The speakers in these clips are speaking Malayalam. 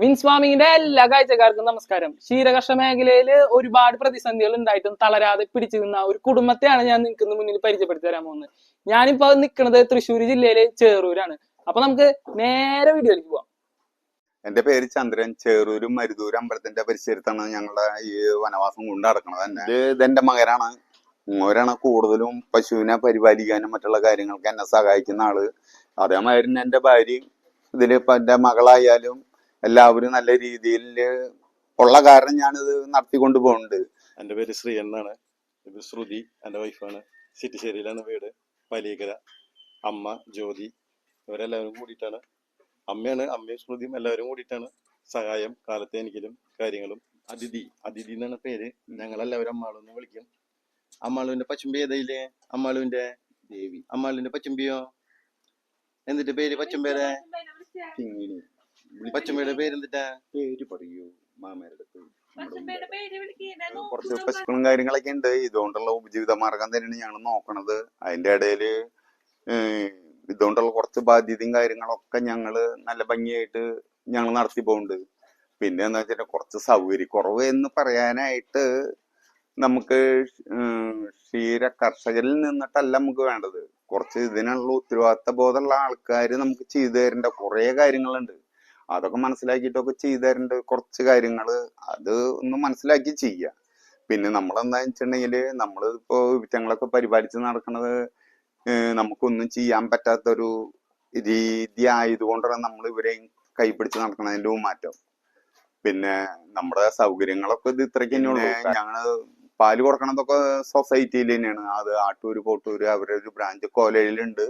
വിൻസ് എല്ലാ കാഴ്ചക്കാർക്കും നമസ്കാരം. ക്ഷീരകർഷ മേഖലയിൽ ഒരുപാട് പ്രതിസന്ധികൾ ഉണ്ടായിട്ടും തളരാതെ പിടിച്ചു നിന്ന ഒരു കുടുംബത്തെയാണ് ഞാൻ നിൽക്കുന്ന മുന്നിൽ പരിചയപ്പെടുത്തി തരാൻ പോകുന്നത്. ഞാനിപ്പോ നിൽക്കുന്നത് തൃശ്ശൂർ ജില്ലയിലെ ചേറൂരാണ്. അപ്പൊ നമുക്ക് നേരെ വീഡിയോയിലേക്ക് പോവാം. എന്റെ പേര് ചന്ദ്രൻ. ചേറൂരും മരുതൂരും അമ്പലത്തിന്റെ പരിസരത്താണ് ഞങ്ങളുടെ ഈ വനവാസം കൊണ്ട് നടക്കുന്നത് തന്നെ. ഇത് ഇതെന്റെ മകനാണ്. മോരാണ് കൂടുതലും പശുവിനെ പരിപാലിക്കാനും മറ്റുള്ള കാര്യങ്ങൾക്ക് എന്നെ സഹായിക്കുന്ന ആൾ. അതേമാതിരി എന്റെ ഭാര്യയും ഇതിൽ ഇപ്പൊ എന്റെ മകളായാലും എല്ലാവരും നല്ല രീതിയിൽ ഉള്ള കാരണം ഞാനിത് നടത്തിക്കൊണ്ട് പോകുന്നുണ്ട്. എന്റെ പേര് ശ്രീ എന്നാണ്. ഇത് ശ്രുതി എന്റെ വൈഫാണ്. സിറ്റിശ്ശേരിയിലാണ് വീട്. പലീകര അമ്മ ജ്യോതി ഇവരെല്ലാവരും കൂടിയിട്ടാണ്. അമ്മയാണ് അമ്മയും ശ്രുതിയും എല്ലാവരും കൂടിയിട്ടാണ് സഹായം കാലത്തെ എനിക്കലും കാര്യങ്ങളും. അതിഥി അതിഥി എന്നാണ് പേര്. ഞങ്ങളെല്ലാവരും അമ്മാളെന്ന് വിളിക്കും. അമ്മാളുവിന്റെ പച്ചുമ്പി ഏതയില്ലേ? അമ്മാളുവിന്റെ ദേവി. അമ്മാളുവിന്റെ പച്ചുമ്പിയോ എന്നിട്ട് പേര് പച്ചുമ്പേരെ കിങ്ങിണി. പച്ചുമ്പയുടെ പേര് എന്തിട്ടാ പേര് പറയൂ മാമയുടെ കുറച്ച് പശുക്കളും കാര്യങ്ങളൊക്കെ ഉണ്ട്. ഇതുകൊണ്ടുള്ള ഉപജീവിത മാർഗം തന്നെയാണ് ഞങ്ങൾ നോക്കണത്. അതിന്റെ ഇടയിൽ ഏഹ് ഇതുകൊണ്ടുള്ള കുറച്ച് ബാധ്യതയും കാര്യങ്ങളൊക്കെ ഞങ്ങൾ നല്ല ഭംഗിയായിട്ട് ഞങ്ങൾ നടത്തി പോകുന്നുണ്ട് പിന്നെ എന്താ വെച്ചാൽ കുറച്ച് സൗകര്യക്കുറവ് എന്ന് പറയാനായിട്ട് നമുക്ക് ക്ഷീര കർഷകരിൽ നിന്നിട്ടല്ല നമുക്ക് വേണ്ടത്. കുറച്ച് ഇതിനുള്ള ഉത്തരവാദിത്ത ബോധമുള്ള ആൾക്കാർ നമുക്ക് ചെയ്തു തരേണ്ട കുറേ കാര്യങ്ങളുണ്ട്. അതൊക്കെ മനസ്സിലാക്കിയിട്ടൊക്കെ ചെയ്തു തരേണ്ട കുറച്ച് കാര്യങ്ങൾ അത് ഒന്ന് മനസ്സിലാക്കി ചെയ്യുക പിന്നെ നമ്മൾ എന്താ വെച്ചിട്ടുണ്ടെങ്കിൽ നമ്മൾ ഇപ്പോ ഞങ്ങളൊക്കെ പരിപാലിച്ച് നടക്കുന്നത് നമുക്കൊന്നും ചെയ്യാൻ പറ്റാത്തൊരു രീതി ആയതുകൊണ്ടാണ് നമ്മൾ ഇവരെയും കൈപിടിച്ച് നടക്കുന്നതിന്റെ മാറ്റം. പിന്നെ നമ്മുടെ സൗകര്യങ്ങളൊക്കെ ഇത് ഇത്രയ്ക്ക് തന്നെയുള്ളൂ. ഞങ്ങൾ പാൽ കൊടുക്കണതൊക്കെ സൊസൈറ്റിയിൽ തന്നെയാണ്. അത് ആട്ടൂര് കോട്ടൂര് അവരുടെ ഒരു ബ്രാഞ്ച് കോലയിലുണ്ട്.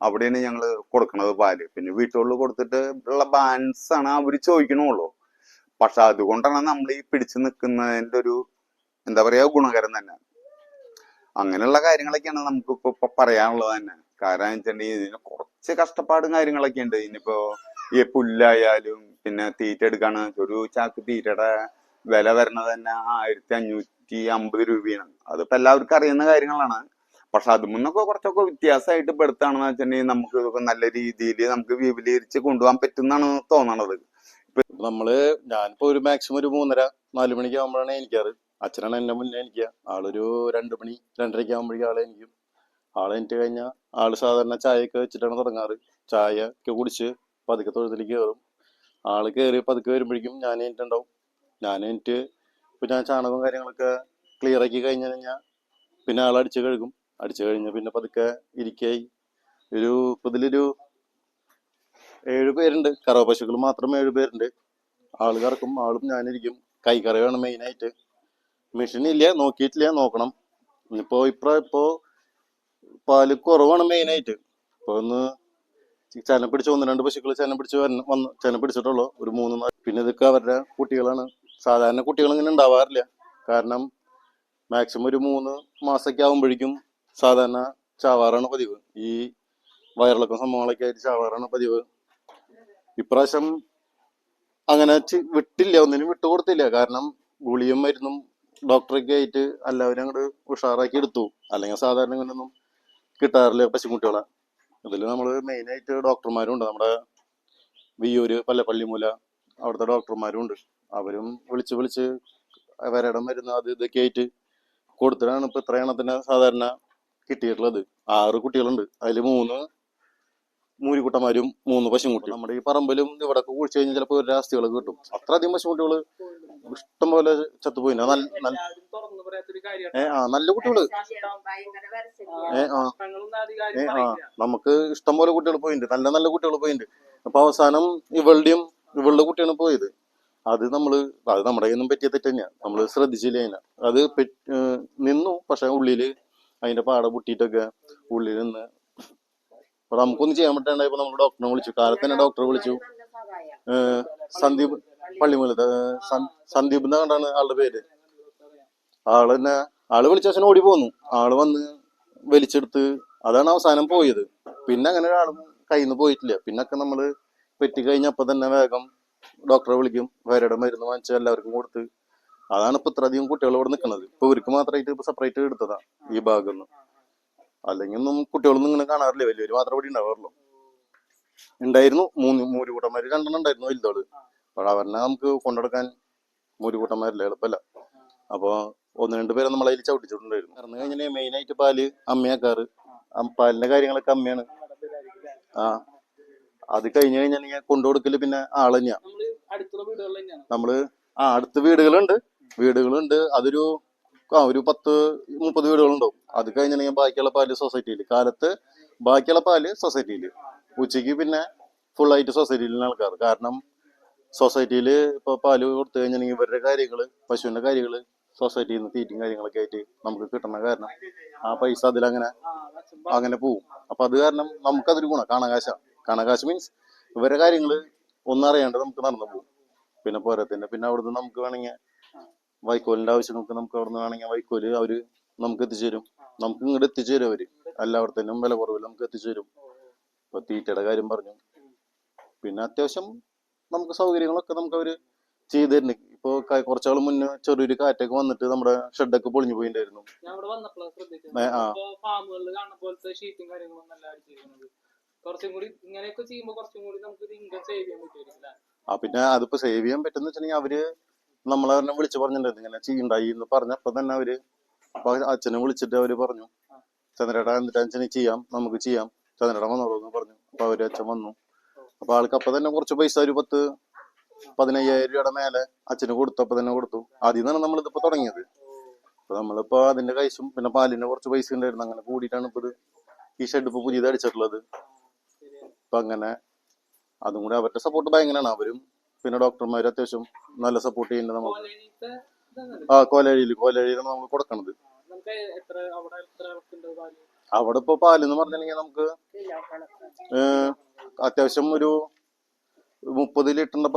അവിടെയാണ് ഞങ്ങൾ കൊടുക്കണത് പാൽ. പിന്നെ വീട്ടുകളിൽ കൊടുത്തിട്ട് ഉള്ള ബാലൻസ് ആണ് അവർ ചോദിക്കണുള്ളൂ. പക്ഷെ അതുകൊണ്ടാണ് നമ്മൾ ഈ പിടിച്ചു നിൽക്കുന്നതിന്റെ ഒരു എന്താ പറയാ ഗുണകരം തന്നെ. അങ്ങനെയുള്ള കാര്യങ്ങളൊക്കെയാണ് നമുക്ക് ഇപ്പൊ പറയാനുള്ളത് തന്നെ. കാരണം വെച്ചിട്ടുണ്ടെങ്കിൽ ഇതിന് കുറച്ച് കഷ്ടപ്പാടും കാര്യങ്ങളൊക്കെ ഉണ്ട്. ഇനിയിപ്പോ ഈ പുല്ലായാലും പിന്നെ തീറ്റ എടുക്കാണ്. ഒരു ചാക്ക് തീറ്റയുടെ വില വരുന്നത് തന്നെ ആയിരത്തി അഞ്ഞൂറ്റി അമ്പത് രൂപയാണ്. അതിപ്പോ എല്ലാവർക്കും അറിയുന്ന കാര്യങ്ങളാണ്. പക്ഷെ അതിൽ നിന്നൊക്കെ കുറച്ചൊക്കെ വ്യത്യാസമായിട്ട് പെടുത്താണെന്ന് വെച്ചിട്ടുണ്ടെങ്കിൽ നമുക്ക് നല്ല രീതിയിൽ നമുക്ക് വിപുലീകരിച്ച് കൊണ്ടുപോകാൻ പറ്റുന്നാണ് തോന്നണത്. നമ്മൾ ഞാനിപ്പോ ഒരു മാക്സിമം ഒരു മൂന്നര നാല് മണിക്ക് ആകുമ്പോഴാണ് എനിക്കാറ് അച്ഛനാണ് എന്നെ മുന്നേ എനിക്ക് ആളൊരു രണ്ട് മണി രണ്ടരയ്ക്ക് ആകുമ്പോഴേക്കും ആളെ എനിക്കും ആളെ എനിക്ക് കഴിഞ്ഞാൽ ആൾ സാധാരണ ചായയൊക്കെ വെച്ചിട്ടാണ് തുടങ്ങാറ്. ചായ ഒക്കെ കുടിച്ച് പതുക്കെ തൊഴുത്തിലേക്ക് കയറും. ആൾ കയറി പതുക്കെ വരുമ്പോഴേക്കും ഞാൻ എനിട്ടുണ്ടാവും ഞാൻ എനിക്ക് ഇപ്പൊ ഞാൻ ചാണകവും കാര്യങ്ങളൊക്കെ ക്ലിയർ ആക്കി കഴിഞ്ഞു കഴിഞ്ഞാൽ പിന്നെ ആളടിച്ച് കഴുകും. അടിച്ചു കഴിഞ്ഞ്. പിന്നെ പതുക്കെ ഇരിക്കായി ഒരു ഇതിലൊരു ഏഴ് പേരുണ്ട്. കറവ പശുക്കൾ മാത്രം ഏഴ് പേരുണ്ട്. ആൾ കറക്കും ആളും ഞാനിരിക്കും. കൈക്കറയാണ് മെയിനായിട്ട് മെഷീൻ ഇല്ല നോക്കിയിട്ടില്ല നോക്കണം. ഇപ്പോ ഇപ്ര ഇപ്പോ പാൽ കുറവാണ് മെയിനായിട്ട് ഇപ്പൊ ഒന്ന് ചനം പിടിച്ച ഒന്ന് രണ്ട് പശുക്കൾ ചനം പിടിച്ച് വരണം വന്ന് ചനം പിടിച്ചിട്ടുള്ളൂ. ഒരു മൂന്ന് നാല്. പിന്നെ ഇതൊക്കെ അവരുടെ കുട്ടികളാണ്. സാധാരണ കുട്ടികൾ ഇങ്ങനെ ഉണ്ടാവാറില്ല. കാരണം മാക്സിമം ഒരു മൂന്ന് മാസമൊക്കെ ആകുമ്പോഴേക്കും സാധാരണ ചാവാറാണ് പതിവ്. ഈ വയറിളക്കം സംഭവങ്ങളൊക്കെ ആയിട്ട് ചാവാറാണ് പതിവ്. ഇപ്രാവശ്യം അങ്ങനെ വിട്ടില്ല. ഒന്നിനും വിട്ടുകൊടുത്തില്ല കാരണം ഗുളിയും മരുന്നും ഡോക്ടറൊക്കെ ആയിട്ട് എല്ലാവരും അങ്ങോട്ട് ഉഷാറാക്കി എടുത്തു. അല്ലെങ്കിൽ സാധാരണ ഇങ്ങനൊന്നും കിട്ടാറില്ല പശുക്കുട്ടികളെ. അതിൽ നമ്മൾ മെയിനായിട്ട് ഡോക്ടർമാരും ഉണ്ട്. നമ്മുടെ വിയൂര് പല്ലപ്പള്ളിമൂല അവിടുത്തെ ഡോക്ടർമാരും ഉണ്ട്. അവരും വിളിച്ച് വിളിച്ച് വരടം മരുന്ന് അത് ഇതൊക്കെ ആയിട്ട് കൊടുത്തിട്ടാണ് ഇപ്പൊ ഇത്ര എണ്ണത്തിന് സാധാരണ കിട്ടിയിട്ടുള്ളത്. ആറ് കുട്ടികളുണ്ട്. അതിൽ മൂന്ന് മൂരിക്കുട്ടന്മാരും മൂന്ന് പശുക്കുട്ടി നമ്മുടെ ഈ പറമ്പിലും ഇവിടെ കുഴിച്ചു കഴിഞ്ഞാൽ ചിലപ്പോൾ ഒരു അസ്ഥികൾ കിട്ടും. അത്രയധികം പശുക്കുട്ടികൾ ഇഷ്ടം പോലെ ചത്തുപോയി നല്ല ഏ ആ നല്ല കുട്ടികൾ. ഏ ആ. ഏ ആ. നമുക്ക് ഇഷ്ടം പോലെ കുട്ടികൾ പോയിട്ടുണ്ട് നല്ല നല്ല കുട്ടികൾ പോയിട്ടുണ്ട് അപ്പൊ അവസാനം ഇവളുടെയും ഇവളുടെ കുട്ടിയാണ് പോയത്. അത് നമ്മൾ അത് നമ്മുടെ കയ്യൊന്നും പറ്റിയ തെറ്റ് തന്നെയാ നമ്മൾ ശ്രദ്ധിച്ചില്ല അതിനെ. അത് നിന്നു. പക്ഷെ ഉള്ളിൽ അതിന്റെ പാട പൊട്ടിയിട്ടൊക്കെ ഉള്ളിൽ നിന്ന്. അപ്പൊ നമുക്കൊന്നും ചെയ്യാൻ പറ്റാണ്ടായപ്പോ നമ്മൾ ഡോക്ടറെ വിളിച്ചു. കാലത്ത് തന്നെ ഡോക്ടറെ വിളിച്ചു. സന്ദീപ് പള്ളിമൂലത്ത് സന്ദീപ് എന്നാ കണ്ടാണ് ആളുടെ പേര്? ആൾ തന്നെ ആൾ വിളിച്ച ശേഷം ഓടി പോന്നു. ആൾ വന്ന് വലിച്ചെടുത്ത് അതാണ് അവസാനം പോയത്. പിന്നെ അങ്ങനെ ഒരാളും കയ്യിൽ നിന്ന് പോയിട്ടില്ല. പിന്നൊക്കെ നമ്മൾ പെറ്റി കഴിഞ്ഞപ്പോ തന്നെ വേഗം ഡോക്ടറെ വിളിക്കും. വേറെ മരുന്ന് വാങ്ങിച്ച് എല്ലാവർക്കും കൊടുത്ത് അതാണ് ഇപ്പൊ ഇത്രയധികം കുട്ടികൾ ഇവിടെ നിൽക്കുന്നത് ഇപ്പൊ ഇവർക്ക് മാത്രമായിട്ട് ഇപ്പൊ സെപ്പറേറ്റ് എടുത്തതാ ഈ ഭാഗം അല്ലെങ്കിൽ ഒന്നും കുട്ടികളൊന്നും ഇങ്ങനെ കാണാറില്ല. വലിയൊരു മാത്രം ഇവിടെ ഉണ്ടാവാറുള്ളൂ. ഉണ്ടായിരുന്നു. മൂന്ന് മൂരുകൂട്ടന്മാര് കൂട്ടന്മാര് രണ്ടെണ്ണം ഉണ്ടായിരുന്നു വലുതോൾ. അപ്പോൾ അവരെ നമുക്ക് കൊണ്ടെടുക്കാൻ മൂരുകൂട്ടന്മാരില്ല? എളുപ്പമല്ല. അപ്പോൾ ഒന്ന് രണ്ട് പേരെ നമ്മളെ അതിൽ ചവിട്ടിച്ചിട്ടുണ്ടായിരുന്നു ഇറന്നു കഴിഞ്ഞാൽ മെയിനായിട്ട് പാൽ അമ്മയാക്കാറ്. പാലിന്റെ കാര്യങ്ങളൊക്കെ അമ്മയാണ്. ആ. അത് കഴിഞ്ഞ് കഴിഞ്ഞാൽ കൊണ്ടുകൊടുക്കൽ പിന്നെ ആൾ തന്നെയാ. നമ്മൾ അടുത്തുള്ള വീടുകളിൽ നമ്മൾ ആ അടുത്ത് വീടുകളുണ്ട്. വീടുകളുണ്ട്. അതൊരു ആ ഒരു പത്ത് മുപ്പത് വീടുകളുണ്ടാവും. അത് കഴിഞ്ഞിട്ടുണ്ടെങ്കിൽ ബാക്കിയുള്ള പാൽ സൊസൈറ്റിയിൽ. കാലത്ത് ബാക്കിയുള്ള പാൽ സൊസൈറ്റിയിൽ. ഉച്ചയ്ക്ക് പിന്നെ ഫുൾ ആയിട്ട് സൊസൈറ്റിയിൽ ആൾക്കാർ. കാരണം സൊസൈറ്റിയിൽ ഇപ്പൊ പാൽ കൊടുത്തു കഴിഞ്ഞിട്ടുണ്ടെങ്കിൽ ഇവരുടെ കാര്യങ്ങൾ പശുവിന്റെ കാര്യങ്ങൾ സൊസൈറ്റിയിൽ നിന്ന് തീറ്റും കാര്യങ്ങളൊക്കെ ആയിട്ട് നമുക്ക് കിട്ടണ കാരണം ആ പൈസ അതിലങ്ങനെ അങ്ങനെ പോവും. അപ്പൊ അത് കാരണം നമുക്കതൊരു ഗുണം. കണകാശ. കണകാശ മീൻസ് ഇവരുടെ കാര്യങ്ങൾ ഒന്നറിയാണ്ട് നമുക്ക് നടന്നു പോകും. പിന്നെ പോരാത്തിന്റെ പിന്നെ അവിടുന്ന് നമുക്ക് വേണമെങ്കിൽ വൈക്കോലിന്റെ ആവശ്യങ്ങൾക്ക് നമുക്ക് അവിടുന്ന് വേണമെങ്കിൽ വൈക്കോൽ അവർ നമുക്ക് എത്തിച്ചേരും. നമുക്ക് ഇങ്ങോട്ട് എത്തിച്ചേരും അവർ. എല്ലായിടത്തേനും വില കുറവില്ല നമുക്ക് എത്തിച്ചേരും. ഇപ്പൊ തീറ്റയുടെ കാര്യം പറഞ്ഞു. പിന്നെ അത്യാവശ്യം നമുക്ക് സൗകര്യങ്ങളൊക്കെ നമുക്ക് അവർ ചെയ്തു തരുന്നുണ്ട്. ഇപ്പൊ കുറച്ചാൾ മുന്നേ ചെറിയൊരു കാറ്റൊക്കെ വന്നിട്ട് നമ്മുടെ ഷെഡൊക്കെ പൊളിഞ്ഞു പോയിണ്ടായിരുന്നു. നമുക്ക് ആ പിന്നെ അതിപ്പോ സേവ് ചെയ്യാൻ പറ്റുന്ന വെച്ചിട്ടുണ്ടെങ്കിൽ അവർ നമ്മളെ തന്നെ വിളിച്ച് പറഞ്ഞിട്ടുണ്ടായിരുന്നു. ഇങ്ങനെ ചെയ്യണ്ടായി എന്ന് പറഞ്ഞപ്പോ തന്നെ അവർ അച്ഛനെ വിളിച്ചിട്ട് അവർ പറഞ്ഞു ചന്ദ്രേട്ടാ എന്നിട്ട് അച്ഛനെ ചെയ്യാം നമുക്ക് ചെയ്യാം. ചന്ദ്രേട്ടൻ വന്നോളൂ എന്ന് പറഞ്ഞു. അപ്പൊ അവർ അച്ഛൻ വന്നു. അപ്പൊ ആൾക്ക് അപ്പൊ തന്നെ കുറച്ച് പൈസ ഒരു പത്ത് പതിനയ്യായിരം രൂപയുടെ മേലെ അച്ഛന് കൊടുത്തു. അപ്പൊ തന്നെ കൊടുത്തു. ആദ്യം നിന്നാണ് നമ്മളിതിപ്പോ തുടങ്ങിയത്. അപ്പൊ നമ്മളിപ്പോ അതിന്റെ കൈസും പിന്നെ പാലിന്റെ കുറച്ച് പൈസ ഉണ്ടായിരുന്നു. അങ്ങനെ കൂടിയിട്ടാണ് ഇപ്പൊ ഇത് ഈ ഷെഡ് ഇപ്പൊ പുതിയത് അടിച്ചിട്ടുള്ളത്. അപ്പൊ അങ്ങനെ അതും കൂടെ അവരുടെ സപ്പോർട്ട് ഭയങ്കരമാണ്. അവരും പിന്നെ ഡോക്ടർമാർ അത്യാവശ്യം നല്ല സപ്പോർട്ട് ചെയ്യുന്നുണ്ട് നമുക്ക്. ആ കോലഴിയിൽ കോലഴിയിലാണ് നമ്മൾ കൊടുക്കണത്. അവിടെ ഇപ്പൊ പാലെന്ന് പറഞ്ഞിട്ടുണ്ടെങ്കിൽ നമുക്ക് അത്യാവശ്യം ഒരു മുപ്പത് ലിറ്ററിന്റെ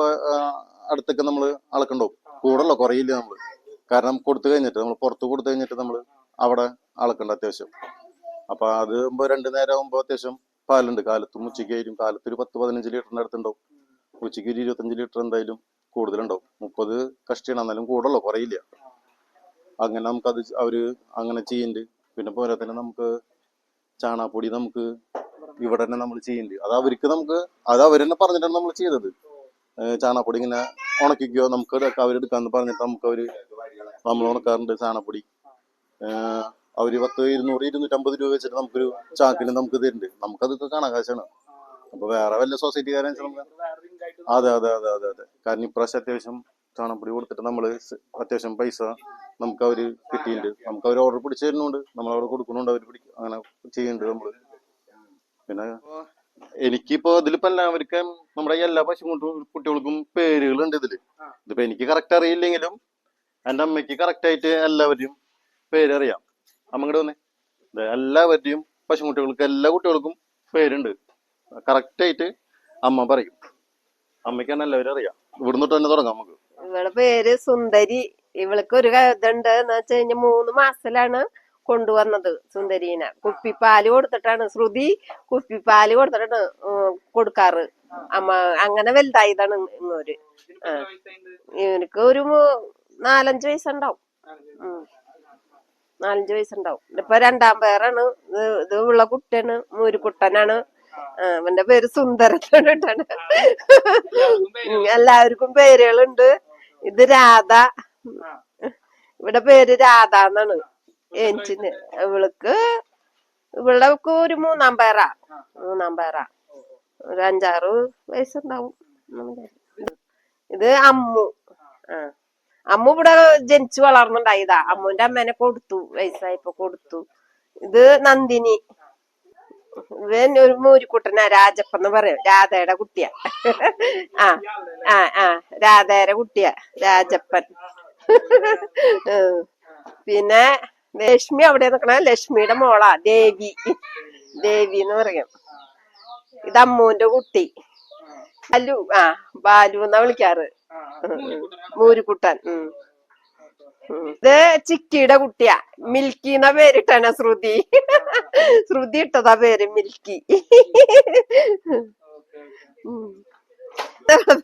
അടുത്തൊക്കെ നമ്മൾ അളക്കണ്ടോ കൂടല്ലോ കുറയില്ല നമ്മൾ. കാരണം കൊടുത്തു കഴിഞ്ഞിട്ട് നമ്മൾ പുറത്ത് കൊടുത്തു കഴിഞ്ഞിട്ട് നമ്മൾ അവിടെ അളക്കണ്ട അത്യാവശ്യം. അപ്പൊ അത് രണ്ടു നേരം ആകുമ്പോ അത്യാവശ്യം പാലുണ്ട്. കാലത്തും ഉച്ചയ്ക്കായാലും കാലത്ത് ഒരു പത്ത് പതിനഞ്ച് ലിറ്ററിന്റെ അടുത്തുണ്ടാവും. ഉച്ചയ്ക്ക് ഒരു ഇരുപത്തഞ്ച് ലിറ്റർ എന്തായാലും കൂടുതലുണ്ടാവും. മുപ്പത് കഷ്ടിയാണ് എന്നാലും കൂടുതലോ കുറയില്ല. അങ്ങനെ നമുക്കത് അവർ അങ്ങനെ ചെയ്യുന്നുണ്ട് പിന്നെ പോരാ തന്നെ നമുക്ക് ചാണാപ്പൊടി നമുക്ക് ഇവിടെ തന്നെ നമ്മൾ ചെയ്യുന്നുണ്ട് അത് അവർക്ക് നമുക്ക് അത് അവർ തന്നെ പറഞ്ഞിട്ടാണ് നമ്മൾ ചെയ്തത്. ചാണാപ്പൊടി ഇങ്ങനെ ഉണക്കിക്കോ നമുക്ക് അവർ അവരെടുക്കാന്ന് പറഞ്ഞിട്ട് നമുക്ക് അവർ നമ്മൾ ഉണക്കാറുണ്ട് ചാണാപ്പൊടി അവർ പത്ത് ഇരുന്നൂറ് ഇരുന്നൂറ്റമ്പത് രൂപ വെച്ചിട്ട് നമുക്കൊരു ചാക്കിന് നമുക്ക് തരുന്നുണ്ട്. നമുക്കതൊക്കെ കാണാൻ കാശാണ്. അപ്പൊ വേറെ വല്ല സൊസൈറ്റിക്കാരെ അതെ അതെ അതെ അതെ അതെ. കാരണം ഇപ്രാവശ്യം അത്യാവശ്യം ചാണകപ്പൊടി കൊടുത്തിട്ട് നമ്മൾ അത്യാവശ്യം പൈസ നമുക്ക് അവർ കിട്ടിയിട്ടുണ്ട്. നമുക്ക് അവർ ഓർഡർ പിടിച്ചു തരുന്നുണ്ട്. നമ്മൾ അവിടെ കൊടുക്കുന്നുണ്ട് അവർ പിടിക്കും അങ്ങനെ ചെയ്യുന്നുണ്ട് നമ്മൾ. പിന്നെ എനിക്കിപ്പോ ഇതിലിപ്പോ എല്ലാവർക്കും നമ്മുടെ എല്ലാ പശു കുട്ടികൾക്കും പേരുകളുണ്ട് ഇതിൽ. ഇതിപ്പോ എനിക്ക് കറക്റ്റ് അറിയില്ലെങ്കിലും എന്റെ അമ്മയ്ക്ക് കറക്റ്റ് ആയിട്ട് എല്ലാവരെയും പേരറിയാം. അമ്മ ഇങ്ങോട്ട് വന്നേ. എല്ലാവരുടെയും പശുക്കുട്ടികൾക്ക് എല്ലാ കുട്ടികൾക്കും പേരുണ്ട്. കറക്റ്റ് ആയിട്ട് അമ്മ പറയും. അമ്മയ്ക്ക് തന്നെ എല്ലാവരും അറിയാം. ഇവിടുന്ന് തന്നെ തുടങ്ങാം നമുക്ക്. ഇവളെ പേര് സുന്ദരി. ഇവൾക്ക് ഒരു ഇതുണ്ട് എന്ന് വെച്ച് കഴിഞ്ഞ മൂന്ന് മാസത്തിലാണ് കൊണ്ടുവന്നത് സുന്ദരീനെ. കുപ്പിപ്പാൽ കൊടുത്തിട്ടാണ്. ശ്രുതി കുപ്പിപ്പാൽ കൊടുത്തിട്ടാണ് കൊടുക്കാറ്. അമ്മ അങ്ങനെ വലുതായതാണ് ഇങ്ങോര്. ഇവർക്ക് ഒരു നാലഞ്ച് വയസ്സുണ്ടാവും. നാലഞ്ച് വയസ്സുണ്ടാവും. ഇപ്പൊ രണ്ടാം പേരാണ്. ഇത് ഉള്ള കുട്ടിയാണ്. മൂരിക്കുട്ടനാണ്. അവന്റെ പേര് സുന്ദരൻ എന്നിട്ടാണ് എല്ലാവർക്കും പേരുകളുണ്ട്. ഇത് രാധ. ഇവിടെ പേര് രാധ എന്നാണ്. ഏഞ്ചിന്. ഇവൾക്ക് ഇവളുടെ ഒരു മൂന്നാം പേരാ. മൂന്നാം പേരാ. ഒരു അഞ്ചാറ് വയസ്സുണ്ടാവും ഇത് അമ്മു. ആ. അമ്മു ഇവിടെ ജനിച്ചു വളർന്നുണ്ടായതാ. അമ്മുന്റെ അമ്മേനെ കൊടുത്തു വയസ്സായപ്പോ കൊടുത്തു. ഇത് നന്ദിനി. ഇവൻ ഒരു മൂരിക്കുട്ടനാ രാജപ്പ എന്ന് പറയും. രാധയുടെ കുട്ടിയാ. ആ ആ ആ രാധയുടെ കുട്ടിയാ രാജപ്പൻ. പിന്നെ ലക്ഷ്മി അവിടെ നിക്കണ. ലക്ഷ്മിയുടെ മോളാ ദേവി. ദേവി എന്ന് പറയും. ഇത് അമ്മുവിന്റെ കുട്ടി. ബാലു ആ ബാലു എന്നാ വിളിക്കാറ്. മൂരിക്കുട്ടൻ. ഉം. ഇത് ചിക്കിയുടെ കുട്ടിയാ. മിൽക്കി എന്ന പേരിട്ടാണ് ശ്രുതി. ശ്രുതി ഇട്ടതാ പേര് മിൽക്കി.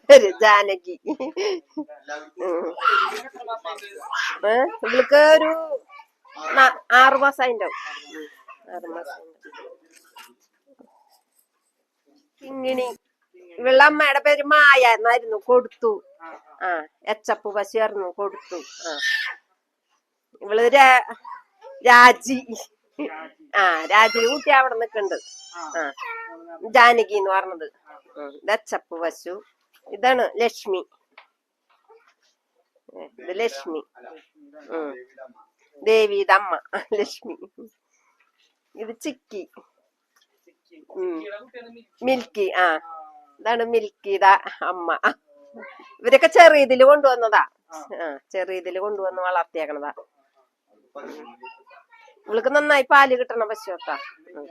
പേര് ജാനകി? ഇവൾക്ക് ഒരു ആറു മാസം മാസം കിങ്ങിണി ഇവളുടെ അമ്മയുടെ പേര് മായ എന്നായിരുന്നു. കൊടുത്തു. ആ എച്ചപ്പ് പശുവായിരുന്നു കൊടുത്തു. ആ. ഇവൾ രാജി. ആ രാജിന് കുട്ടി അവിടെ നിൽക്കുന്നുണ്ട് ആ ജാനകി എന്ന് പറഞ്ഞത്. ദച്ചപ്പ് പശു ഇതാണ് ലക്ഷ്മി. ഇത് ലക്ഷ്മി. ദേവിയുടെ അമ്മ. ലക്ഷ്മി. ഇത് ചിക്കി. മിൽക്കി ആ. ഇതാണ് മിൽക്കിയുടെ അമ്മ. ഇവരൊക്കെ ചെറിയതിൽ കൊണ്ടുവന്നതാ. ആ ചെറിയതിൽ കൊണ്ടുവന്ന് വളർത്തിയേക്കണതാ. ഇവൾക്ക് നന്നായി പാൽ കിട്ടണം പശു കേട്ടാ ഉം.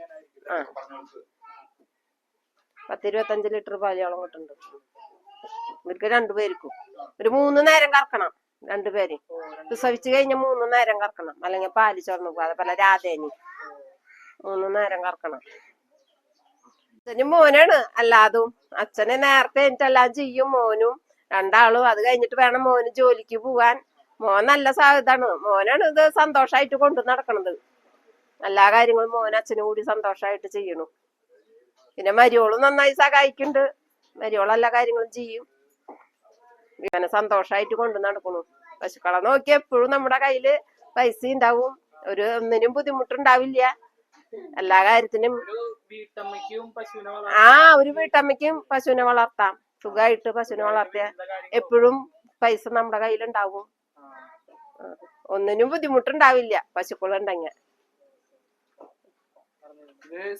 ആ. പത്തിരുപത്തഞ്ച് ലിറ്റർ പാലോളം കിട്ടുന്നുണ്ട് ഇവർക്ക് രണ്ടുപേർക്കും ഒരു മൂന്ന് നേരം കറക്കണം രണ്ടുപേര് പ്രസവിച്ചു കഴിഞ്ഞ മൂന്ന് നേരം കറക്കണം. അല്ലെങ്കിൽ പാൽ ചോർന്നു പോകാതെ പല രാധേനി. മൂന്ന് നേരം കറക്കണം. അച്ഛനും മോനാണ് അല്ലാതും. അച്ഛനെ നേരത്തെ എനിട്ടെല്ലാം ചെയ്യും മോനും. രണ്ടാളും. അത് കഴിഞ്ഞിട്ട് വേണം മോന് ജോലിക്ക് പോവാൻ. മോൻ നല്ല ഇതാണ്. മോനാണ് ഇത് സന്തോഷായിട്ട് കൊണ്ടു നടക്കണത്. എല്ലാ കാര്യങ്ങളും മോൻ അച്ഛനും കൂടി സന്തോഷമായിട്ട് ചെയ്യണു. പിന്നെ മരിയോളും നന്നായി സഹായിക്കുന്നുണ്ട്. മരിയോൾ എല്ലാ കാര്യങ്ങളും ചെയ്യും. ഇങ്ങനെ സന്തോഷമായിട്ട് കൊണ്ടു നടക്കണു. പശുക്കളെ നോക്കി എപ്പോഴും നമ്മുടെ കയ്യിൽ പൈസ ഉണ്ടാവും. ഒരു ഒന്നിനും ബുദ്ധിമുട്ടുണ്ടാവില്ല. എല്ലാ കാര്യത്തിനും ആ ഒരു വീട്ടമ്മയ്ക്കും പശുവിനെ വളർത്താം. സുഖമായിട്ട് പശുവിനെ വളർത്തിയ എപ്പോഴും പൈസ നമ്മുടെ കയ്യിലുണ്ടാവും. ഒന്നിനും ബുദ്ധിമുട്ടുണ്ടാവില്ല. പശുക്കളുണ്ടെങ്കിൽ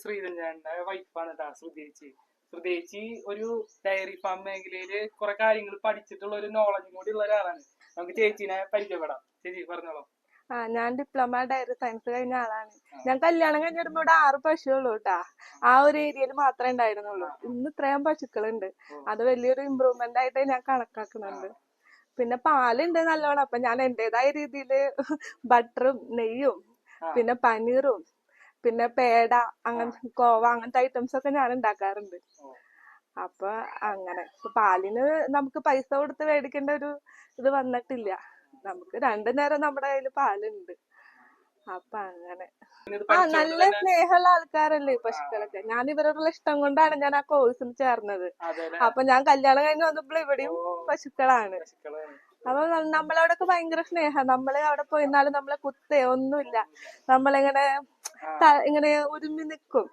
ശ്രീരഞ്ജാന്റെ വൈഫാണ് കേട്ടാ ശ്രുതേച്ചി ശ്രുതേച്ചി ഒരു ഡയറി ഫാം മേഖലയിൽ കുറെ കാര്യങ്ങൾ പഠിച്ചിട്ടുള്ള ഒരു നോളജും കൂടി ഉള്ള ഒരാളാണ്. നമുക്ക് ചേച്ചിനെ പരിചയപ്പെടാം. ചേച്ചി പറഞ്ഞോളൂ. ആ ഞാൻ ഡിപ്ലോമ ഡയറി സയൻസ് കഴിഞ്ഞ ആളാണ്. ഞാൻ കല്യാണം കഴിഞ്ഞിട്ട് വരുമ്പോ ഇവിടെ ആറ് പശുള്ളൂ കേട്ടാ ആ ഒരു ഏരിയയിൽ മാത്രമേ ഉണ്ടായിരുന്നുള്ളൂ. ഇന്ന് ഇത്രയും പശുക്കളുണ്ട്. അത് വലിയൊരു ഇമ്പ്രൂവ്മെന്റ് ആയിട്ട് ഞാൻ കണക്കാക്കുന്നുണ്ട്. പിന്നെ പാലുണ്ട് നല്ലോണം. അപ്പൊ ഞാൻ എന്റേതായ രീതിയിൽ ബട്ടറും നെയ്യും പിന്നെ പനീറും പിന്നെ പേട അങ്ങനെ കോവ അങ്ങനത്തെ ഐറ്റംസ് ഒക്കെ ഞാൻ ഉണ്ടാക്കാറുണ്ട്. അപ്പൊ അങ്ങനെ. പാലിന് നമുക്ക് പൈസ കൊടുത്ത് മേടിക്കേണ്ട ഒരു ഇത് വന്നിട്ടില്ല. നമുക്ക് രണ്ടു നേരം നമ്മുടെ കയ്യിൽ പാലുണ്ട്. അപ്പൊ അങ്ങനെ. ആ നല്ല സ്നേഹമുള്ള ആൾക്കാരല്ലേ പശുക്കളൊക്കെ ഞാൻ ഇവരോടുള്ള ഇഷ്ടം കൊണ്ടാണ് ഞാൻ ആ കോഴ്സിന് ചേർന്നത്? അപ്പൊ ഞാൻ കല്യാണം കഴിഞ്ഞ് വന്നപ്പോൾ ഇവിടെയും പശുക്കളാണ്. അപ്പൊ നമ്മളവിടൊക്കെ ഭയങ്കര സ്നേഹം. നമ്മൾ അവിടെ പോയിരുന്നാലും നമ്മളെ കുത്തേ ഒന്നുമില്ല. നമ്മളിങ്ങനെ ഇങ്ങനെ ഒരുമി നിൽക്കും.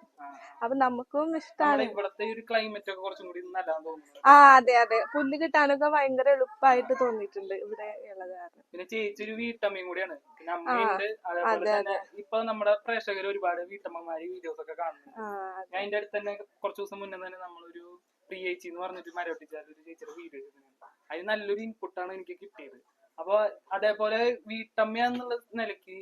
അപ്പൊ നമുക്കും ഇഷ്ടമാണ് ഇഷ്ടാണ് ഇവിടത്തെ ഒരു ക്ലൈമറ്റ് ഒക്കെ കുറച്ചും കൂടി നല്ലതാന്ന് തോന്നുന്നു ആ അതെ അതെ. പുല്ല് കിട്ടാനൊക്കെ ഭയങ്കര എളുപ്പമായിട്ട് തോന്നിയിട്ടുണ്ട് ഇവിടെ ഉള്ളത് കാരണം പിന്നെ ചേച്ചി ഒരു വീട്ടമ്മയും കൂടിയാണ്. പിന്നെ അമ്മയുണ്ട് അതേപോലെ അതെ, തന്നെ ഇപ്പൊ നമ്മുടെ പ്രേക്ഷകർ ഒരുപാട് വീട്ടമ്മമാര് വീഡിയോസ് ഒക്കെ കാണുന്നു ഞാൻ അതിന്റെ അടുത്ത് തന്നെ കുറച്ച് ദിവസം മുന്നേ തന്നെ നമ്മളൊരു പ്രീ ചേച്ചി എന്ന് പറഞ്ഞിട്ട് മരവട്ടിച്ചാൽ ഒരു ചേച്ചിയുടെ വീഡിയോ അതിന് നല്ലൊരു ഇൻപുട്ടാണ് എനിക്ക് കിട്ടിയത്. അപ്പൊ അതേപോലെ വീട്ടമ്മ എന്നുള്ള നിലയ്ക്ക്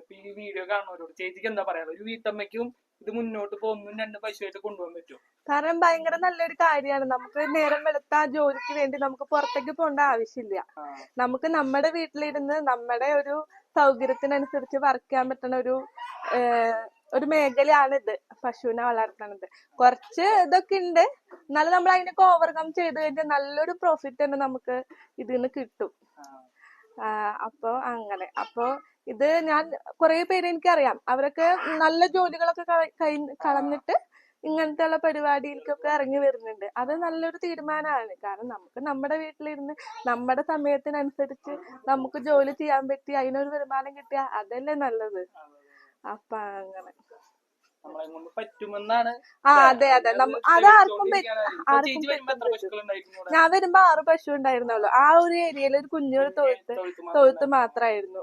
ഇപ്പൊ ഈ വീഡിയോ കാണുന്നവരോട് ചേച്ചിക്ക് എന്താ പറയാ? ഒരു വീട്ടമ്മയ്ക്കും ഇത് മുന്നോട്ട് ഇപ്പൊ ഒന്നും രണ്ടും പശുവായിട്ട് കൊണ്ടുപോകാൻ പറ്റുമോ? കാരണം ഭയങ്കര നല്ലൊരു കാര്യമാണ്. നമുക്ക് നേരം വെളുത്ത ആ ജോലിക്ക് വേണ്ടി നമുക്ക് പുറത്തേക്ക് പോകേണ്ട ആവശ്യമില്ല. നമുക്ക് നമ്മുടെ വീട്ടിലിരുന്ന് നമ്മുടെ ഒരു സൗകര്യത്തിനനുസരിച്ച് വർക്ക് ചെയ്യാൻ പറ്റുന്ന ഒരു ഒരു മേഖലയാണിത് പശുവിനെ വളർത്തണത് കുറച്ച് ഇതൊക്കെ ഉണ്ട്. എന്നാലും നമ്മൾ അതിനൊക്കെ ഓവർകം ചെയ്ത് കഴിഞ്ഞാൽ നല്ലൊരു പ്രോഫിറ്റ് തന്നെ നമുക്ക് ഇതിൽ നിന്ന് കിട്ടും. അപ്പൊ അങ്ങനെ. അപ്പൊ ഇത് ഞാൻ കുറെ പേര് എനിക്കറിയാം. അവരൊക്കെ നല്ല ജോലികളൊക്കെ കളഞ്ഞിട്ട് ഇങ്ങനത്തെ ഉള്ള പരിപാടിയിലേക്കൊക്കെ ഇറങ്ങി വരുന്നുണ്ട്. അത് നല്ലൊരു തീരുമാനമാണ്. കാരണം നമുക്ക് നമ്മുടെ വീട്ടിലിരുന്ന് നമ്മുടെ സമയത്തിനനുസരിച്ച് നമുക്ക് ജോലി ചെയ്യാൻ പറ്റി അതിനൊരു വരുമാനം കിട്ടിയ അതല്ലേ നല്ലത്. അപ്പൊ അങ്ങനെ. ആ അതെ അതെ. അത് ആർക്കും ഞാൻ വരുമ്പോ ആറ് പശു ഉണ്ടായിരുന്നുള്ളൂ. ആ ഒരു ഏരിയയിൽ ഒരു കുഞ്ഞൊരു തൊഴുത്ത് തൊഴുത്ത് മാത്രമായിരുന്നു.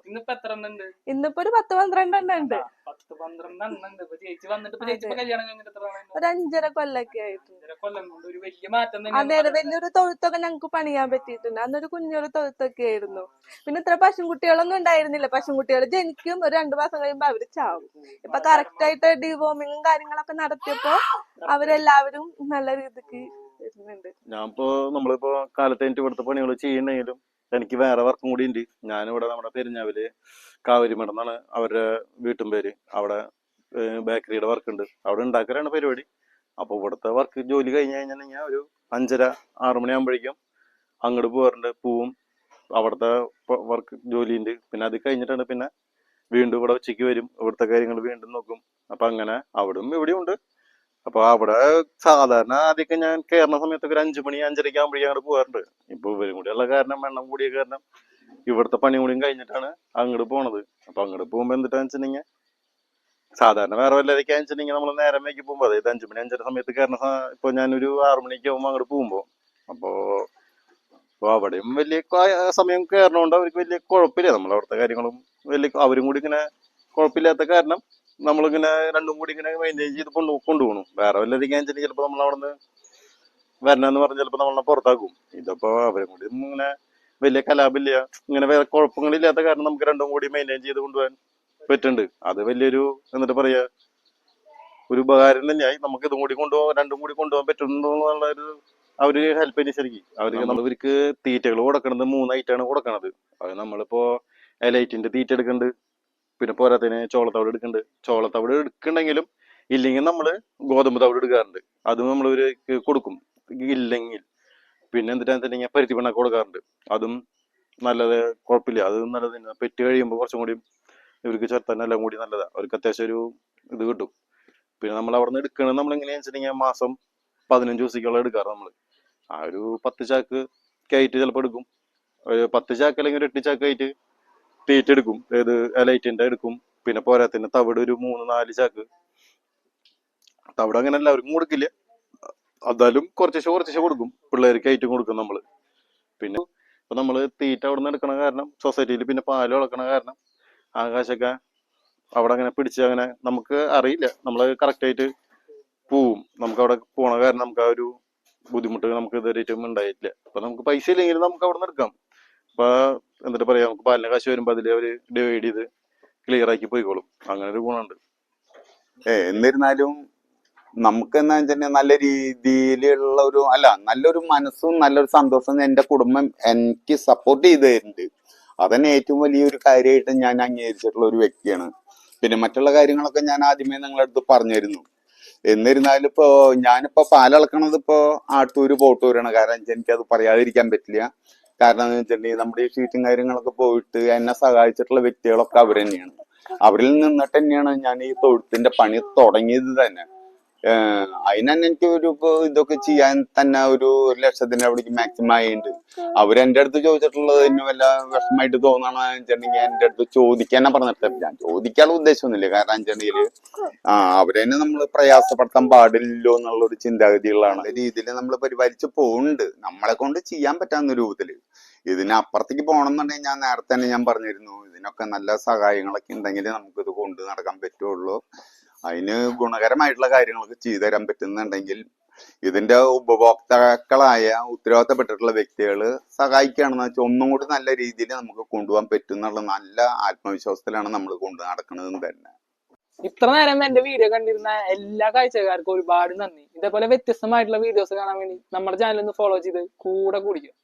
ഇന്നിപ്പോ ഒരു പത്ത് പന്ത്രണ്ട് എണ്ണം ഉണ്ട് പത്ത് പന്ത്രണ്ട് എണ്ണം ഉണ്ട്. ഇപ്പൊ ചേച്ചി വന്നിട്ട് ഇപ്പൊ ചേച്ചി ഇപ്പൊ കല്യാണം കഴിഞ്ഞിട്ട് എത്ര നാളായി? ഒരു അഞ്ചര കൊല്ലൊക്കെ ആയിട്ടുണ്ട് അഞ്ചര കൊല്ലം കൊണ്ട് ഒരു വലിയ മാറ്റം അതെ വലിയൊരു തൊഴുത്തൊക്കെ ഞങ്ങക്ക് പണിയാൻ പറ്റിയിട്ടുണ്ട്. അന്നൊരു കുഞ്ഞൊരു തൊഴുത്തൊക്കെ ആയിരുന്നു. പിന്നെ ഇത്ര പശുംകുട്ടികളൊന്നും ഉണ്ടായിരുന്നില്ല. പശുംകുട്ടികൾ ജനിക്കും. ഒരു രണ്ടു മാസം കഴിയുമ്പോ അവർ ചാവും. ഇപ്പൊ കറക്റ്റ് ആയിട്ട് ഡിവോമിങ്ങും കാര്യങ്ങളൊക്കെ നടത്തിയപ്പോ അവരെല്ലാവരും നല്ല രീതിക്ക് വരുന്നുണ്ട്. ഞാനിപ്പോ ഇപ്പോ നമ്മളിപ്പോ കാലത്ത് കൊടുത്ത ഇവിടുത്തെ പണികൾ ചെയ്യണെങ്കിലും എനിക്ക് വേറെ വർക്കും കൂടി ഉണ്ട് ഞാനിവിടെ നമ്മുടെ പെരിഞ്ഞാവിൽ കാവേരിമഠം എന്നാണ് അവരുടെ വീട്ടും പേര്. അവിടെ ബേക്കറിയുടെ വർക്ക് ഉണ്ട് അവിടെ ഉണ്ടാക്കലാണ് പരിപാടി. അപ്പൊ ഇവിടുത്തെ വർക്ക് ജോലി കഴിഞ്ഞ് കഴിഞ്ഞാൽ ഒരു അഞ്ചര ആറു മണിയാകുമ്പോഴേക്കും അങ്ങോട്ട് പോകാറുണ്ട് പോവും അവിടുത്തെ വർക്ക് ജോലിയുണ്ട് പിന്നെ അത് കഴിഞ്ഞിട്ടാണ് പിന്നെ വീണ്ടും ഇവിടെ ഉച്ചയ്ക്ക് വരും. ഇവിടുത്തെ കാര്യങ്ങൾ വീണ്ടും നോക്കും. അപ്പൊ അങ്ങനെ അവിടും ഇവിടെയും ഉണ്ട്. അപ്പൊ അവിടെ സാധാരണ ആദ്യമൊക്കെ ഞാൻ കയറുന്ന സമയത്തൊക്കെ ഒരു അഞ്ചു മണി അഞ്ചരയ്ക്ക് ആകുമ്പോഴേക്കും അങ്ങോട്ട് പോകാറുണ്ട്. ഇപ്പൊ ഇവരും കൂടി ഉള്ള കാരണം വെള്ളം കൂടിയ കാരണം ഇവിടുത്തെ പണി കൂടിയും കഴിഞ്ഞിട്ടാണ് അങ്ങോട്ട് പോണത്. അപ്പൊ അങ്ങോട്ട് പോകുമ്പോ എന്തിട്ടാന്ന് വെച്ചിട്ടുണ്ടെങ്കിൽ സാധാരണ വേറെ വല്ലതൊക്കെ വെച്ചിട്ടുണ്ടെങ്കിൽ നമ്മൾ നേരം വൈകി പോകുമ്പോ അതായത് അഞ്ചു മണി അഞ്ചര സമയത്ത് കയറുന്ന ഇപ്പൊ ഞാനൊരു ആറു മണിക്ക് അങ്ങോട്ട് പോകുമ്പോ അപ്പോ അപ്പൊ അവിടെയും വലിയ സമയം കയറണോണ്ട് അവർക്ക് വലിയ കുഴപ്പമില്ല നമ്മൾ അവിടുത്തെ കാര്യങ്ങളും വലിയ അവരും കൂടി ഇങ്ങനെ കുഴപ്പമില്ലാത്ത കാരണം നമ്മളിങ്ങനെ രണ്ടും കൂടി ഇങ്ങനെ മെയിന്റെയിൻ ചെയ്ത് കൊണ്ടു കൊണ്ടുപോകണം വേറെ വല്ലതൊക്കെ വെച്ചിട്ടുണ്ടെങ്കിൽ ചിലപ്പോൾ നമ്മൾ അവിടെ നിന്ന് വരണമെന്ന് പറഞ്ഞ് ചിലപ്പോൾ നമ്മളെ പുറത്താക്കും. ഇതിപ്പോ അവരും കൂടി ഇങ്ങനെ വലിയ കലാപില്ല ഇങ്ങനെ വേറെ കുഴപ്പങ്ങളില്ലാത്ത കാരണം നമുക്ക് രണ്ടും കൂടി മെയിന്റെയിൻ ചെയ്ത് കൊണ്ടുപോകാൻ പറ്റുന്നുണ്ട്. അത് വലിയൊരു എന്നിട്ട് പറയാ ഒരു ഉപകാരം തന്നെയായി നമുക്ക് ഇതും കൂടി കൊണ്ടുപോകാൻ രണ്ടും കൂടി കൊണ്ടുപോകാൻ പറ്റുന്നുള്ള ഒരു അവർ ഹെൽപ്പ് ചെയ്യുന്ന ശരിക്കും. അവർക്ക് നമ്മൾ ഇവർക്ക് തീറ്റകൾ കൊടുക്കണത് മൂന്നായിട്ടാണ് കൊടുക്കണത്. അത് നമ്മളിപ്പോ എലൈറ്റിന്റെ തീറ്റ എടുക്കുന്നുണ്ട് പിന്നെ പോരാത്തതിന് ചോളത്തവിട് എടുക്കുന്നുണ്ട് ചോളത്തവിട് എടുക്കണ്ടെങ്കിലും ഇല്ലെങ്കിൽ നമ്മൾ ഗോതമ്പ് തവിട് എടുക്കാറുണ്ട്. അതും നമ്മൾ ഒരു കൊടുക്കും. ഇല്ലെങ്കിൽ. പിന്നെ എന്തിനാണെന്നുണ്ടെങ്കിൽ പരുത്തി പിണ്ണാക്ക് കൊടുക്കാറുണ്ട്. അതും നല്ലത് കുഴപ്പമില്ല. അത് നല്ലത് തന്നെ. പെറ്റ് കഴിയുമ്പോൾ കുറച്ചും കൂടി ഇവർക്ക് ചേർത്താൻ എല്ലാം കൂടി നല്ലതാണ് അവർക്ക് അത്യാവശ്യം ഒരു ഇത് കിട്ടും. പിന്നെ നമ്മൾ അവിടെ നിന്ന് എടുക്കണത് നമ്മൾ എങ്ങനെയാണെന്ന് വെച്ചിട്ടുണ്ടെങ്കിൽ മാസം പതിനഞ്ച് ദിവസത്തേക്കുള്ള എടുക്കാറ് നമ്മൾ ആ ഒരു പത്ത് ചാക്ക് കയറ്റ് ചിലപ്പോൾ എടുക്കും. ഒരു പത്ത് ചാക്ക് അല്ലെങ്കിൽ ഒരു എട്ട് ചാക്ക് ആയിട്ട് തീറ്റ എടുക്കും. ഏത് എലൈറ്റിന്റെ എടുക്കും. പിന്നെ പോരാത്തിന് തവിട് ഒരു മൂന്ന് നാല് ചാക്ക്. തവിട് അങ്ങനെ എല്ലാവർക്കും കൊടുക്കില്ല. എന്നാലും കുറച്ചേശ്ശെ കുറച്ചേശ്ശെ കൊടുക്കും. പിള്ളേർക്ക് ഐറ്റം കൊടുക്കും നമ്മൾ. പിന്നെ ഇപ്പൊ നമ്മൾ തീറ്റ അവിടെ നിന്ന് എടുക്കണ കാരണം സൊസൈറ്റിയിൽ പിന്നെ പാൽ വളക്കണ കാരണം ആകാശൊക്കെ അവിടെ അങ്ങനെ പിടിച്ച് അങ്ങനെ നമുക്ക് അറിയില്ല. നമ്മൾ കറക്റ്റ് ആയിട്ട് പോവും. നമുക്ക് അവിടെ പോണ കാരണം നമുക്ക് ആ ഒരു ബുദ്ധിമുട്ട് നമുക്ക് ഇതുവരെയായിട്ടും ഉണ്ടായിട്ടില്ല. അപ്പൊ നമുക്ക് പൈസ ഇല്ലെങ്കിലും നമുക്ക് അവിടെ നിന്ന് എടുക്കാം. അപ്പൊ എന്നിട്ട് പറയാം നമുക്ക് പാലിന് കാശ് വരുമ്പോ അതിൽ അവർ ഡിവൈഡ് ചെയ്ത് ക്ലിയർ ആക്കി പോയിക്കോളും. അങ്ങനെ ഒരു ഗുണമുണ്ട്. ഏ എന്നിരുന്നാലും നമുക്ക് എന്താ വെച്ചാൽ നല്ല രീതിയിലുള്ള ഒരു അല്ല നല്ലൊരു മനസ്സും നല്ലൊരു സന്തോഷവും എന്റെ കുടുംബം എനിക്ക് സപ്പോർട്ട് ചെയ്ത് തരുന്നുണ്ട്. അതന്നെ ഏറ്റവും വലിയൊരു കാര്യമായിട്ട് ഞാൻ അംഗീകരിച്ചിട്ടുള്ള ഒരു വ്യക്തിയാണ്. പിന്നെ മറ്റുള്ള കാര്യങ്ങളൊക്കെ ഞാൻ ആദ്യമേ നിങ്ങളുടെ അടുത്ത് പറഞ്ഞിരുന്നു എന്നിരുന്നാലും ഇപ്പോ ഞാനിപ്പോ പാലളക്കണത് ഇപ്പോ ആട്ടൂര് പോട്ടൂരാണ്. കാരണം എനിക്കത് പറയാതിരിക്കാൻ പറ്റില്ല. കാരണം എന്ന് വെച്ചിട്ടുണ്ടെങ്കിൽ നമ്മുടെ ഈ ഷീറ്റും കാര്യങ്ങളൊക്കെ പോയിട്ട് എന്നെ സഹായിച്ചിട്ടുള്ള വ്യക്തികളൊക്കെ അവർ തന്നെയാണ്. അവരിൽ നിന്നിട്ട് തന്നെയാണ് ഞാൻ ഈ തൊഴുത്തിന്റെ പണി തുടങ്ങിയത് തന്നെ. ഏഹ് അതിന് എനിക്ക് ഒരു ഇതൊക്കെ ചെയ്യാൻ തന്നെ ഒരു ഒരു ലക്ഷത്തിന്റെ അവിടേക്ക് മാക്സിമം ആയിട്ടുണ്ട് അവരെന്റെ അടുത്ത് ചോദിച്ചിട്ടുള്ളത് എന്നെ വല്ല വിഷമമായിട്ട് തോന്നണ വെച്ചിട്ടുണ്ടെങ്കിൽ എന്റെ അടുത്ത് ചോദിക്കാനാ പറഞ്ഞിട്ട് ഞാൻ ചോദിക്കാനുള്ള ഉദ്ദേശമൊന്നുമില്ല. കാരണം വെച്ചിട്ടുണ്ടെങ്കിൽ ആ അവരെന്നെ നമ്മൾ പ്രയാസപ്പെടുത്താൻ പാടില്ലല്ലോ എന്നുള്ള ഒരു ചിന്താഗതികളാണ് രീതിയിൽ നമ്മൾ പരിപാലിച്ച് പോകുന്നുണ്ട് നമ്മളെ കൊണ്ട് ചെയ്യാൻ പറ്റാവുന്ന രൂപത്തിൽ. ഇതിനപ്പുറത്തേക്ക് പോകണം എന്നുണ്ടെങ്കിൽ ഞാൻ നേരത്തെ തന്നെ ഞാൻ പറഞ്ഞിരുന്നു. ഇതിനൊക്കെ നല്ല സഹായങ്ങളൊക്കെ ഉണ്ടെങ്കിൽ നമുക്കിത് കൊണ്ട് നടക്കാൻ പറ്റുള്ളൂ. അതിന് ഗുണകരമായിട്ടുള്ള കാര്യങ്ങളൊക്കെ ചെയ്തു തരാൻ പറ്റുന്നുണ്ടെങ്കിൽ ഇതിന്റെ ഉപഭോക്താക്കളായ ഉത്തരവാദിത്തപ്പെട്ടിട്ടുള്ള വ്യക്തികൾ സഹായിക്കുകയാണെന്ന് വെച്ചാൽ ഒന്നും കൂടി നല്ല രീതിയിൽ നമുക്ക് കൊണ്ടുപോകാൻ പറ്റും എന്നുള്ള നല്ല ആത്മവിശ്വാസത്തിലാണ് നമ്മൾ കൊണ്ടു നടക്കുന്നത് തന്നെ. ഇത്ര നേരം എന്റെ വീഡിയോ കണ്ടിരുന്ന എല്ലാ കാഴ്ചക്കാർക്കും ഒരുപാട് നന്ദി. ഇതേപോലെ വ്യത്യസ്തമായിട്ടുള്ള വീഡിയോസ് കാണാൻ വേണ്ടി നമ്മുടെ ചാനൽ ഒന്ന് ഫോളോ ചെയ്ത് കൂടെ കുടിക്കും.